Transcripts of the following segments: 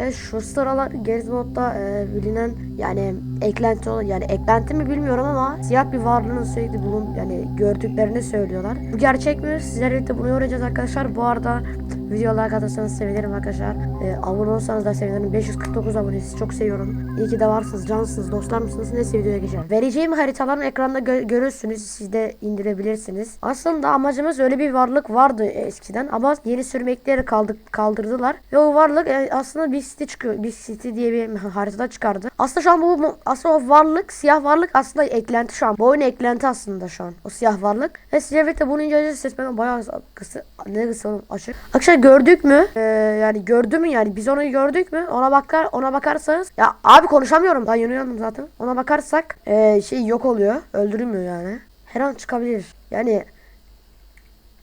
Evet şu sıralar Gerizmod'da e, bilinen yani eklenti olan yani eklenti mi bilmiyorum ama siyah bir varlığın sürekli bulun yani gördüklerini söylüyorlar. Bu gerçek mi? Sizlerle birlikte bunu öğreneceğiz arkadaşlar. Bu arada videoya like atarsanız sevinirim arkadaşlar. E, abone olsanız da sevinirim. 549 abone sizi çok seviyorum. İyi ki de varsınız, cansınız, dostlar mısınız? Neyse videoya geçelim. Vereceğim haritaların ekranda gö- görürsünüz. Siz de indirebilirsiniz. Aslında amacımız öyle bir varlık vardı eskiden ama yeni sürmekleri kaldı, kaldırdılar. Ve o varlık e, aslında bir site çıkıyor. Bir site diye bir haritada çıkardı. Aslında şu an bu aslında o varlık, siyah varlık aslında eklenti şu an. Bu oyun eklenti aslında şu an. O siyah varlık. Ve sizce birlikte bunu inceleyeceğiz. Ses ben bayağı kısa, ne kısa oğlum, açık. Arkadaşlar gördük mü? Ee, yani gördü mü yani biz onu gördük mü? Ona bakar ona bakarsanız ya abi konuşamıyorum. Ben yeni zaten. Ona bakarsak ee, şey yok oluyor. Öldürülmüyor yani. Her an çıkabilir. Yani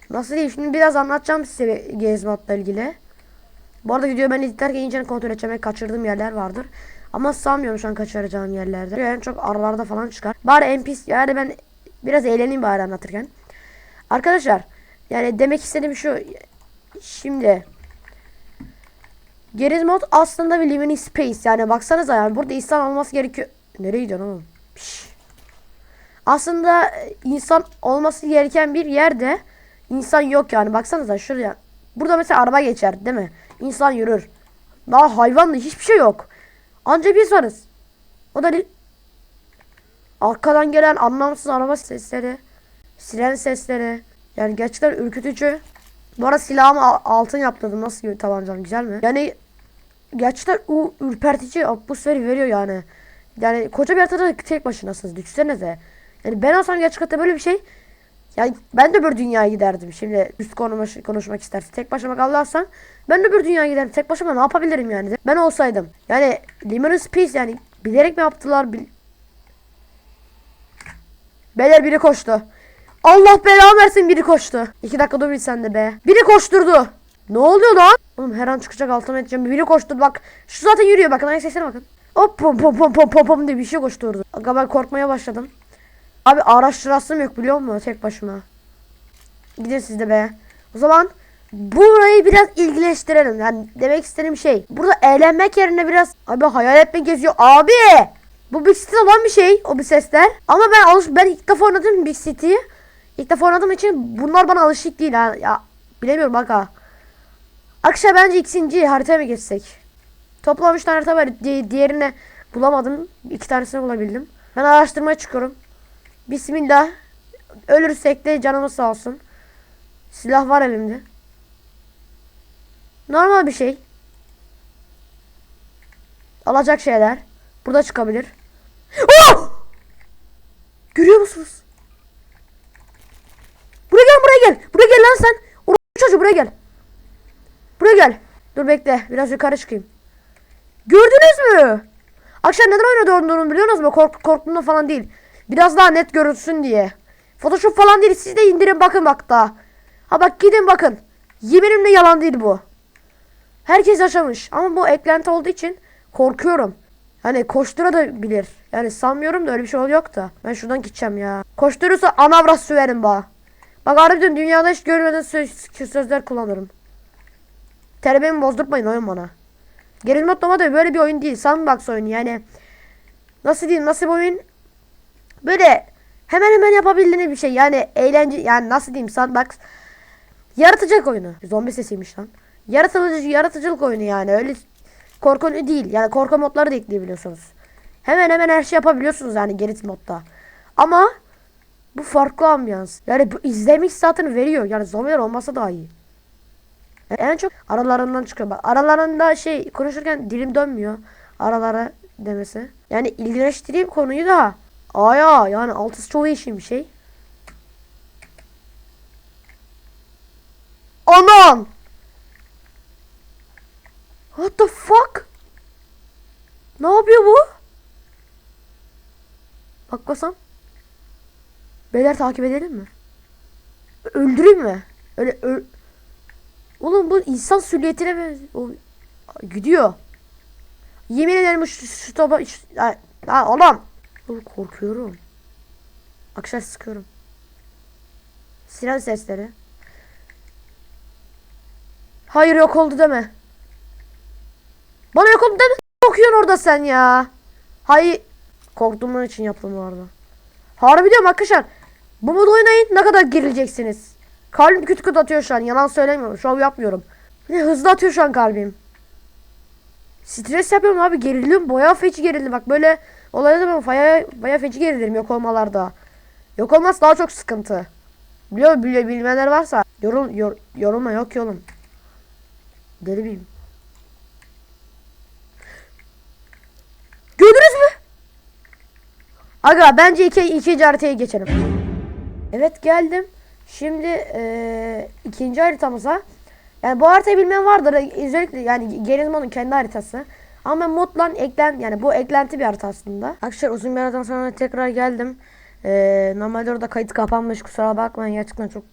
nasıl diyeyim şimdi biraz anlatacağım size Gezmat'la ilgili. Bu arada videoyu ben editlerken iyice kontrol edeceğim. Kaçırdığım yerler vardır. Ama sanmıyorum şu an kaçıracağım yerlerde. Yani çok aralarda falan çıkar. Bari NPC yani ben biraz eğleneyim bari anlatırken. Arkadaşlar yani demek istediğim şu. Şimdi Geriz aslında bir living space. Yani baksanıza yani burada insan olması gerekiyor. Nereye gidiyorsun oğlum? Piş. Aslında e, insan olması gereken bir yerde insan yok yani. Baksanıza şuraya. Burada mesela araba geçer değil mi? İnsan yürür. Daha hayvanla hiçbir şey yok. Anca biz varız. O da arkadan gelen anlamsız araba sesleri, siren sesleri. Yani gerçekten ürkütücü. Bu arada silahımı al- altın yaptırdım. Nasıl gibi tabancam güzel mi? Yani gerçekten o ürpertici atmosferi veriyor yani. Yani koca bir haritada tek başınasınız. Düşünsenize. Yani ben olsam gerçekten böyle bir şey yani ben de bir dünyaya giderdim. Şimdi üst konuş, konuşmak istersin. Tek başıma kaldırsam ben de bir dünyaya giderdim. Tek başıma ne yapabilirim yani? Ben olsaydım. Yani Lemon Space yani bilerek mi yaptılar? Bil... Beyler biri koştu. Allah belamı versin biri koştu. İki dakika dur bir sen de be. Biri koşturdu. Ne oluyor lan? Oğlum her an çıkacak altıma edeceğim. Biri koştu bak. Şu zaten yürüyor bakın. Ayak sesine bakın. Hop pom pom pom pom pom pom diye bir şey koşturdu. Aga ben korkmaya başladım. Abi araştırasım yok biliyor musun tek başıma. Gidin siz de be. O zaman burayı biraz ilgileştirelim. Yani demek istediğim şey. Burada eğlenmek yerine biraz abi hayal etmek geziyor. Abi! Bu Big City olan bir şey. O bir sesler. Ama ben alış ben ilk defa oynadım Big City'yi. İlk defa oynadığım için bunlar bana alışık değil. Ha. Ya bilemiyorum ha. Akşam bence ikinci haritaya mı geçsek? Toplam 3 tane harita var. Di- diğerini bulamadım. İki tanesini bulabildim. Ben araştırmaya çıkıyorum. Bismillah. Ölürsek de canımız sağ olsun. Silah var elimde. Normal bir şey. Alacak şeyler. Burada çıkabilir. Oh! Görüyor musunuz? Buraya gel buraya gel. Lan sen. Orası çocuğu buraya gel. Buraya gel. Dur bekle. Biraz yukarı çıkayım. Gördünüz mü? Akşam neden oynadı olduğunu biliyorsunuz mu? Kork korktuğumda falan değil. Biraz daha net görünsün diye. Photoshop falan değil. Siz de indirin bakın bak da. Ha bak gidin bakın. Yeminimle yalan değil bu. Herkes yaşamış. Ama bu eklenti olduğu için korkuyorum. Hani koştura da bilir. Yani sanmıyorum da öyle bir şey yok da. Ben şuradan gideceğim ya. Koşturursa anavras süverim bana. Bak harbiden dünyada hiç görmeden söz, sözler kullanırım. Terbiyemi bozdurtmayın oyun bana. Gerilim Motlama da böyle bir oyun değil. Sandbox oyunu yani. Nasıl diyeyim nasıl bir oyun? Böyle hemen hemen yapabildiğiniz bir şey. Yani eğlence yani nasıl diyeyim Sandbox. Yaratıcılık oyunu. Zombi sesiymiş lan. Yaratıcı, yaratıcılık oyunu yani. Öyle korku değil. Yani korku modları da ekleyebiliyorsunuz. Hemen hemen her şey yapabiliyorsunuz yani Gerit modda. Ama bu farklı ambiyans. Yani bu izlemek zaten veriyor. Yani zombiler olmasa daha iyi. En çok aralarından çıkıyor. Bak aralarında şey konuşurken dilim dönmüyor. Aralara demesi. Yani ilgileştireyim konuyu da. Aya yani altısı çok iyi bir şey. Aman! What the fuck? Ne yapıyor bu? Bakmasam. Beyler takip edelim mi? Öldüreyim mi? Öyle öl Oğlum bu insan süliyetine. O, gidiyor. Yemin ederim şu, şu topa... Şu, ha, oğlum. Oğlum korkuyorum. Akşam sıkıyorum. Siren sesleri. Hayır yok oldu deme. Bana yok oldu deme. Okuyorsun orada sen ya? Hay korktuğumdan için yaptım bu arada. Harbi diyorum arkadaşlar. Bu modu oynayın ne kadar gerileceksiniz. Kalbim küt küt atıyor şu an. Yalan söylemiyorum. Şov yapmıyorum. Ne hızlı atıyor şu an kalbim. Stres yapıyorum abi. Geriliyorum. Bayağı feci gerildim. Bak böyle olayda ben bayağı, bayağı feci gerilirim yok olmalarda. Yok olmaz daha çok sıkıntı. Biliyor, biliyor bilmeyenler varsa yorum, yor, yorulma yok ki oğlum. Deli miyim? Gördünüz mü? Aga bence iki, ikinci haritaya geçelim. Evet geldim. Şimdi eee, ikinci haritamıza. Yani bu haritayı bilmeyen vardır. Özellikle yani Gerizmo'nun kendi haritası. Ama ben modla eklen yani bu eklenti bir harita aslında. Arkadaşlar uzun bir aradan sonra tekrar geldim. Eee, normalde orada kayıt kapanmış. Kusura bakmayın gerçekten çok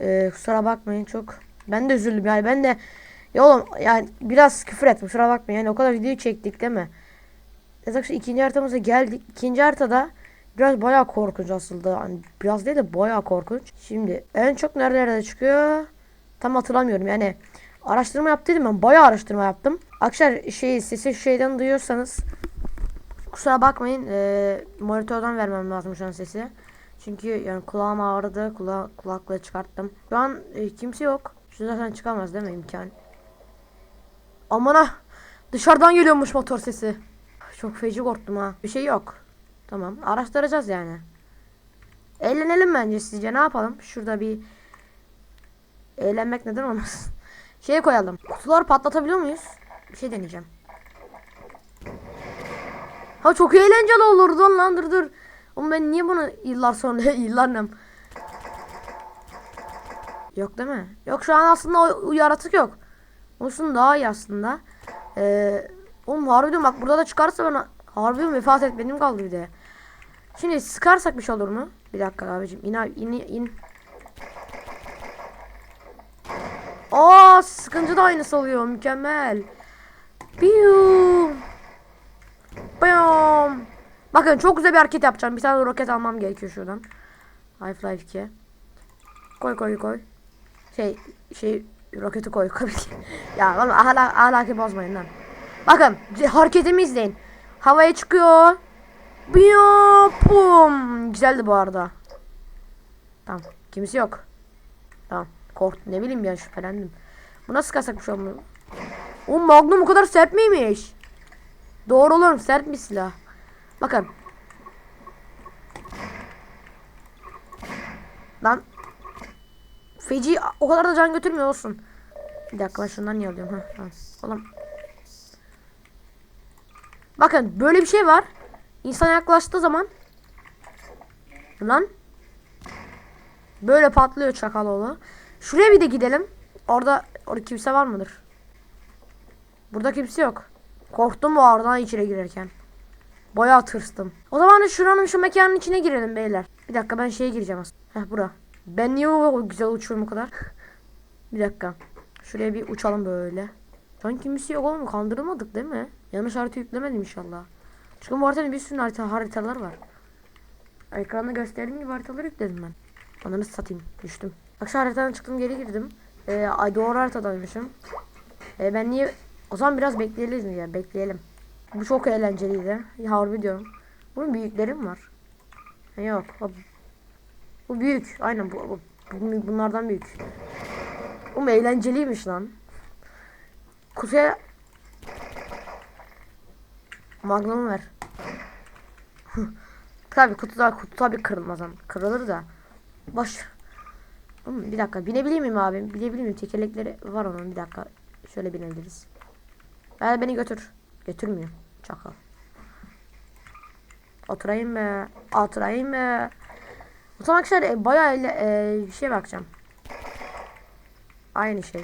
eee, kusura bakmayın çok. Ben de üzüldüm yani ben de ya oğlum yani biraz küfür et kusura bakmayın. Yani o kadar video çektik değil mi? Evet arkadaşlar ikinci haritamıza geldik. İkinci haritada biraz bayağı korkunç aslında. Yani biraz değil de bayağı korkunç. Şimdi en çok nerelerde çıkıyor? Tam hatırlamıyorum yani. Araştırma yaptıydım ben. Bayağı araştırma yaptım. Arkadaşlar şey sesi şeyden duyuyorsanız kusura bakmayın. Ee, monitörden vermem lazım şu an sesi. Çünkü yani kulağım ağrıdı. Kula kulaklığı çıkarttım. Şu an e, kimse yok. Şu zaten çıkamaz değil mi imkan? Aman ha. Dışarıdan geliyormuş motor sesi. Çok feci korktum ha. Bir şey yok. Tamam. Araştıracağız yani. Eğlenelim bence sizce ne yapalım? Şurada bir eğlenmek neden olmaz. Şey koyalım. Kutuları patlatabiliyor muyuz? Bir şey deneyeceğim. Ha çok eğlenceli olurdu lan dur dur. Oğlum ben niye bunu yıllar sonra yıllar ne? Yok değil mi? Yok şu an aslında o, o yaratık yok. Olsun daha iyi aslında. Ee, oğlum harbi bak burada da çıkarsa bana harbi vefat etmedim kaldı bir de. Şimdi sıkarsak bir şey olur mu? Bir dakika abicim in abi in in. Aa sıkınca da aynısı oluyor mükemmel. Biu. Bam. Bakın çok güzel bir hareket yapacağım. Bir tane roket almam gerekiyor şuradan. Half-Life 2. Koy koy koy. Şey şey roketi koy. ya oğlum ahlak, ahlakı bozmayın lan. Bakın hareketimi izleyin. Havaya çıkıyor. Biyo pum. Güzeldi bu arada. Tamam. Kimse yok. Tamam. Korktum. Ne bileyim ya şüphelendim. Bu nasıl kasak bir şey olmuyor? O Magnum o kadar sert miymiş? Doğru oğlum sert bir silah. Bakın. Lan. Feci o kadar da can götürmüyor olsun. Bir dakika ben şundan niye alıyorum? Ha, tamam. Oğlum. Bakın böyle bir şey var. İnsan yaklaştığı zaman lan böyle patlıyor çakaloğlu. Şuraya bir de gidelim. Orada orada kimse var mıdır? Burada kimse yok. Korktum bu aradan içeri girerken. Bayağı tırstım. O zaman şuranın şu mekanın içine girelim beyler. Bir dakika ben şeye gireceğim aslında. Heh bura. Ben niye o güzel uçuyorum o kadar? bir dakika. Şuraya bir uçalım böyle. An kimse yok oğlum kandırılmadık değil mi? Yanlış harita yüklemedim inşallah. Çünkü bu haritanın bir sürü harita, haritalar var. Ekranda gösterdiğim gibi haritaları yükledim ben. Ananı satayım. Düştüm. Akşam haritadan çıktım geri girdim. Ee, ay doğru haritadaymışım. Ee, ben niye... O zaman biraz bekleyelim ya. Bekleyelim. Bu çok eğlenceliydi. Ya, harbi diyorum. Bunun büyükleri mi var? Yok. Bu, büyük. Aynen bu, bu- bunlardan büyük. Bu eğlenceliymiş lan. Kutuya Magnum ver. tabi kutuda kutu tabi kırılmaz ama kırılır da. Boş. Bir dakika binebilir miyim abi? Binebilir miyim? Tekerlekleri var onun bir dakika. Şöyle binebiliriz. Ver beni götür. Götürmüyor. Çakal. Oturayım mı? Oturayım mı? O zaman arkadaşlar e, bayağı ele, e, bir şey bakacağım. Aynı şey.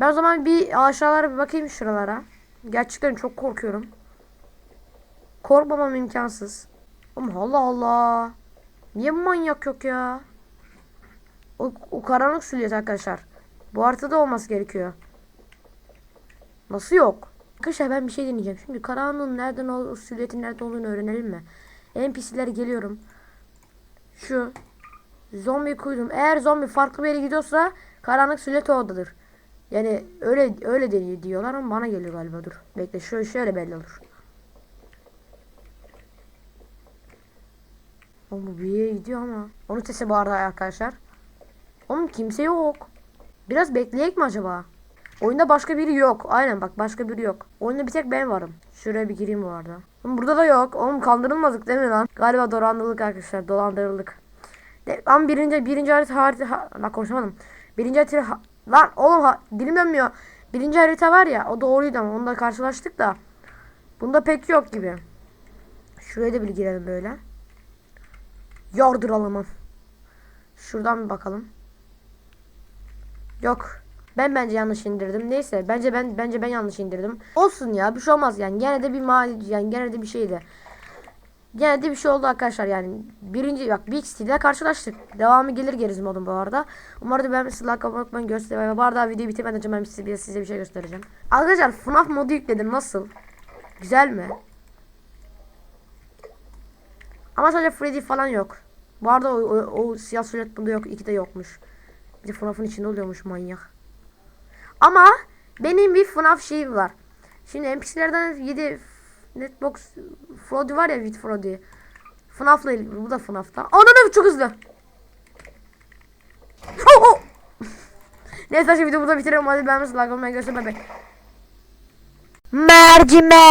Ben o zaman bir aşağılara bir bakayım şuralara. Gerçekten çok korkuyorum. Korkmamam imkansız. Ama Allah Allah. Niye manyak yok ya? O, o karanlık silüet arkadaşlar. Bu haritada olması gerekiyor. Nasıl yok? Arkadaşlar ben bir şey deneyeceğim. Şimdi karanlığın nereden ol, silüetin nerede olduğunu öğrenelim mi? NPC'ler geliyorum. Şu zombi kuydum. Eğer zombi farklı bir yere gidiyorsa karanlık silüet oradadır. Yani öyle öyle deniyor diyorlar ama bana geliyor galiba dur. Bekle şöyle şöyle belli olur. Oğlum bu bir yere gidiyor ama. Onun sesi arada arkadaşlar. Oğlum kimse yok. Biraz bekleyek mi acaba? Oyunda başka biri yok. Aynen bak başka biri yok. Oyunda bir tek ben varım. Şuraya bir gireyim bu arada. Oğlum burada da yok. Oğlum kandırılmadık değil mi lan? Galiba dolandırıldık arkadaşlar. Dolandırıldık. De, ama birinci birinci harita harita ha, konuşamadım. Birinci harita ha- lan oğlum ha, dilim dönmüyor. Birinci harita var ya o doğruydu ama onunla karşılaştık da. Bunda pek yok gibi. Şuraya da bir girelim böyle. Yardıralım. Şuradan bir bakalım. Yok. Ben bence yanlış indirdim. Neyse bence ben bence ben yanlış indirdim. Olsun ya bir şey olmaz yani. Gene de bir mal yani gene de bir şeydi. Gene de bir şey oldu arkadaşlar yani. Birinci bak Big ile karşılaştık. Devamı gelir geriz modun bu arada. Umarım ben size like bakmayı göstereyim. Bu arada videoyu bitirmeden önce ben size, size bir şey göstereceğim. Arkadaşlar FNAF modu yükledim. Nasıl? Güzel mi? Ama sadece Freddy falan yok. Bu arada o, o, o siyah suret bunda yok. İki de yokmuş. Bir de FNAF'ın içinde oluyormuş manyak. Ama benim bir FNAF şeyim var. Şimdi NPC'lerden 7 Netbox Frody var ya with Frody. FNAF'la. Bu da FNAF'ta. Ananı çok hızlı. Oh, oh. Neyse şimdi videomu burada bitirelim. Hadi ben mesela like olmayı göstermeyin. Mercimek.